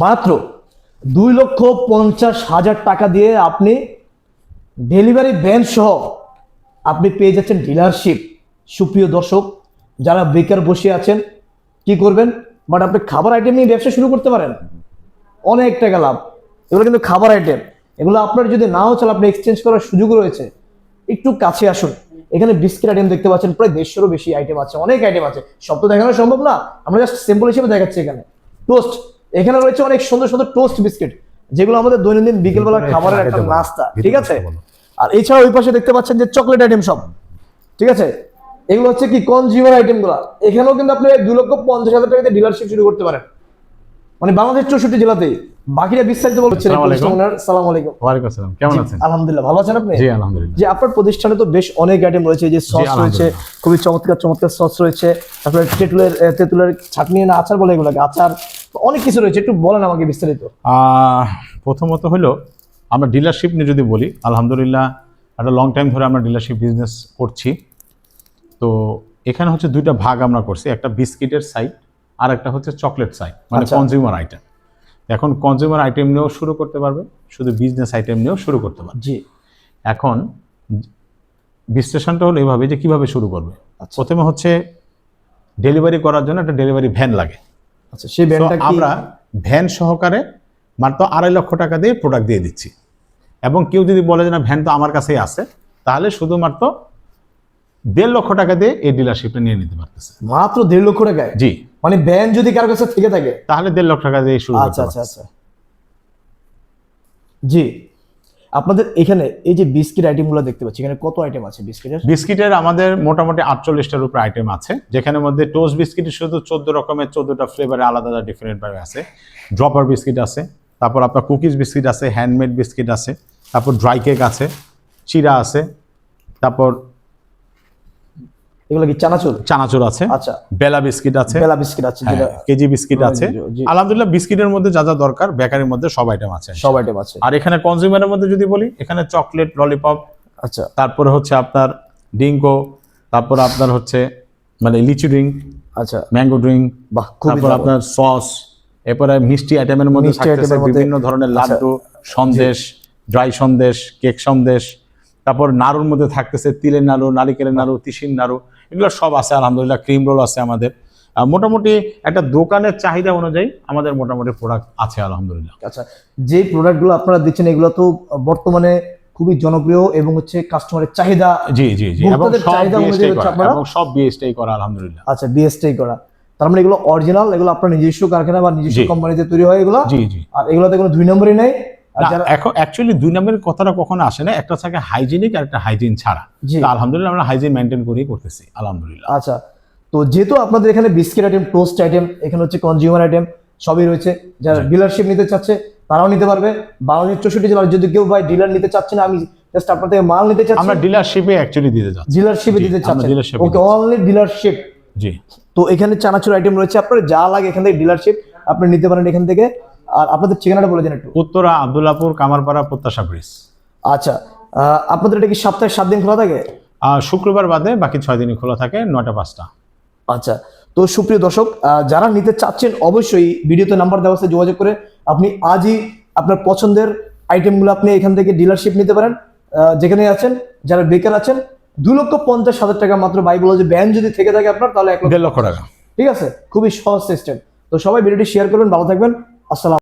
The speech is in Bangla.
মাত্র দুই লক্ষ পঞ্চাশ হাজার টাকা দিয়ে আপনি ডেলিভারি ভ্যান সহ আপনি পেয়ে যাচ্ছেন ডিলারশিপ। সুপ্রিয় দর্শক, যারা বেকার বসে আছেন, কি করবেন? বাট আপনি খাবার আইটেম নিয়ে ব্যবসা শুরু করতে পারেন। অনেক টাকা লাভ। এগুলো কিন্তু খাবার আইটেম এগুলো আপনার যদি নাও চলে, আপনি এক্সচেঞ্জ করার সুযোগ রয়েছে, একটু কাছে আসুন। এখানে বিস্কিট আইটেম দেখতে পাচ্ছেন, প্রায় দেড়শোরও বেশি আইটেম আছে, অনেক আইটেম আছে। সব তো দেখানো সম্ভব না, আমরা জাস্ট সিম্পল হিসেবে দেখাচ্ছি এখানে। টোস্ট এখানে রয়েছে অনেক সুন্দর সুন্দর টোস্ট বিস্কিট যেগুলো আমাদের দৈনন্দিন বিকেলবেলা খাবারের একটা নাস্তা ঠিক আছে? আর এছাড়া ওই পাশে দেখতে পাচ্ছেন যে চকলেট আইটেম সব ঠিক আছে? এগুলো হচ্ছে কি কনজিউমার আইটেমগুলা এখানেও কিন্তু আপনি দুই লক্ষ পঞ্চাশ হাজার টাকাতে ডিলারশিপ শুরু করতে পারেন। মানে বাংলাদেশ চৌষট্টি জেলাতেই। বাকিরা বিস্তারিত বলছেন সালাম আলাইকুম। ওয়ালাইকুম আসসালাম। কেমন আছেন? আলহামদুলিল্লাহ ভালো আছেন আপনি? জি আলহামদুলিল্লাহ। যে আপনার প্রতিষ্ঠানে তো বেশ অনেক আইটেম রয়েছে যে সস রয়েছে খুবই চমৎকার চমৎকার সস রয়েছে। তারপরে তেঁতুলের তেঁতুলের ছাটনি না আচার বলে এগুলোকে আচার। অনেক কিছু রয়েছে একটু বলেন আমাকে বিস্তারিত। প্রথমত হলো আমরা ডিলারশিপ নিয়ে যদি বলি আলহামদুলিল্লাহ একটা লং টাইম ধরে আমরা ডিলারশিপ বিজনেস করছি। তো এখানে হচ্ছে দুইটা ভাগ আমরা করছি একটা বিস্কিটের সাইট আর একটা হচ্ছে চকলেট সাইট মানে আচ্ছা। কনজিউমার আইটেম এখন কনজিউমার আইটেম নিয়েও শুরু করতে পারবে শুধু বিজনেস আইটেম নিয়েও শুরু করতে পারবে। জি। এখন বিশ্লেষণটা হলো এইভাবে যে কীভাবে শুরু করবে। আচ্ছা। প্রথমে হচ্ছে ডেলিভারি করার জন্য একটা ডেলিভারি ভ্যান লাগে। আচ্ছা সেই কি? আমরা ভ্যান সহকারে মাত্র আড়াই লক্ষ টাকা দিয়ে প্রোডাক্ট দিয়ে দিচ্ছি। এবং কেউ যদি বলে যে না ভ্যান তো আমার কাছেই আছে তাহলে শুধুমাত্র দেড় লক্ষ টাকা দিয়ে এই ডিলারশিপটা নিয়ে নিতে পারতেছে। মাত্র দেড় লক্ষ টাকায়? জি। মানে ব্যান যদি কারও কাছে থেকে থাকে? তাহলে দেড় লক্ষ টাকা দিয়ে শুরু আচ্ছা আচ্ছা আচ্ছা। জি। আপনাদের এখানে এই যে বিস্কিট আইটেমগুলো দেখতে পাচ্ছি, এখানে কত আইটেম আছে বিস্কিটের? বিস্কিটের আমাদের মোটামুটি আটচল্লিশটার উপর আইটেম আছে। যেখানে মধ্যে টোস্ট বিস্কিট শুধু চোদ্দ রকমের, চোদ্দটা ফ্লেভারে আলাদা আলাদা ডিফারেন্ট ভাবে আছে। ড্রপার বিস্কিট আছে, তারপর আপনার কুকিজ বিস্কিট আছে হ্যান্ডমেড বিস্কিট আছে, তারপর ড্রাই কেক আছে, চিরা আছে, তারপর এগুলো কি চানাচুর? চানাচুর আছে। আচ্ছা। বেলা বিস্কিট আছে। বেলা বিস্কিট আছে হ্যাঁ, কেজি বিস্কিট আছে। আলহামদুলিল্লাহ বিস্কিটের মধ্যে যা যা দরকার বেকারির মধ্যে সব আইটেম আছে। সব আইটেম আছে। আর এখানে কনজিউমারের মধ্যে যদি বলি এখানে চকলেট ললিপপ আচ্ছা। তারপরে হচ্ছে আপনার ডিঙ্কো তারপর আপনার হচ্ছে মানে লিচু ড্রিঙ্ক আচ্ছা। ম্যাঙ্গো ড্রিঙ্ক বাহ তারপর আপনার সস এরপরে মিষ্টি আইটেমের মধ্যে- বিভিন্ন ধরনের আচ্ছা। লাড্ডু সন্দেশ ড্রাই সন্দেশ কেক সন্দেশ তারপর নাড়ুর মধ্যে থাকতেছে তিলের নাড়ু নারিকেলের নাড়ু তিসির নাড়ু এগুলো সব আছে আলহামদুলিল্লাহ ক্রিম রোল আছে আমাদের। মোটামুটি একটা দোকানের চাহিদা অনুযায়ী আমাদের মোটামুটি প্রোডাক্ট আছে আলহামদুলিল্লাহ। আচ্ছা যে প্রোডাক্টগুলো আপনারা দিচ্ছেন এগুলো তো বর্তমানে খুবই জনপ্রিয় এবং হচ্ছে কাস্টমারের চাহিদা জি জি জি এবং সব বিএসটাই করা আপনারা- সব বিএসটাই করা আলহামদুলিল্লাহ। আচ্ছা বিএসটাই করা। তার মানে এগুলো অরিজিনাল এগুলো আপনার নিজস্ব কারখানা বা নিজস্ব কোম্পানিতে তৈরি হয় এগুলো? জি জি। আর এগুলোতে কোনো দুই নম্বরই নেই? এখন অ্যাকচুয়ালি দুই নম্বরের কথাটা কখনো আসে না একটা থাকে হাইজিনিক আর একটা হাইজিন ছাড়া। আলহামদুলিল্লাহ আমরা হাইজিন মেনটেন করেই করতেছি আলহামদুলিল্লাহ। আচ্ছা তো যেহেতু আপনাদের এখানে বিস্কিট আইটেম টোস্ট আইটেম এখানে হচ্ছে কনজিউমার আইটেম সবই রয়েছে। যারা ডিলারশিপ নিতে চাচ্ছে তারাও নিতে পারবে। বাংলাদেশ চৌষট্টি জেলার যদি কেউ ভাই ডিলার নিতে চাচ্ছে না আমি জাস্ট আপনার থেকে মাল নিতে চাচ্ছি। আমরা ডিলারশিপে অ্যাকচুয়ালি দিতে যাচ্ছি। ডিলারশিপে দিতে চাচ্ছেন। ওকে অনলি ডিলারশিপ জি। তো এখানে চানাচুর আইটেম রয়েছে আপনার যা লাগে এখান থেকে ডিলারশিপ আপনি নিতে পারেন এখান থেকে। আর আপনাদের ঠিকানাটা বলে দিন একটু। উত্তরা আবদুল্লাপুর কামারপাড়া প্রত্যাশা ব্রিজ। আচ্ছা আপনাদের এটা কি সপ্তাহে সাত দিন খোলা থাকে? শুক্রবার বাদে বাকি ছয় দিনই খোলা থাকে নয়টা পাঁচটা। আচ্ছা তো সুপ্রিয় দর্শক যারা নিতে চাচ্ছেন অবশ্যই ভিডিওতে নাম্বার দেওয়া আছে যোগাযোগ করে আপনি আজই আপনার পছন্দের আইটেমগুলো আপনি এখান থেকে ডিলারশিপ নিতে পারেন। যেখানে আছেন যারা বেকার আছেন দু লক্ষ পঞ্চাশ হাজার টাকা মাত্র বাইকগুলো যে ব্যান যদি থেকে থাকে আপনার তাহলে এক লক্ষ টাকা। ঠিক আছে? খুবই সহজ সিস্টেম তো সবাই ভিডিওটি শেয়ার করবেন ভালো থাকবেন। আসসালাম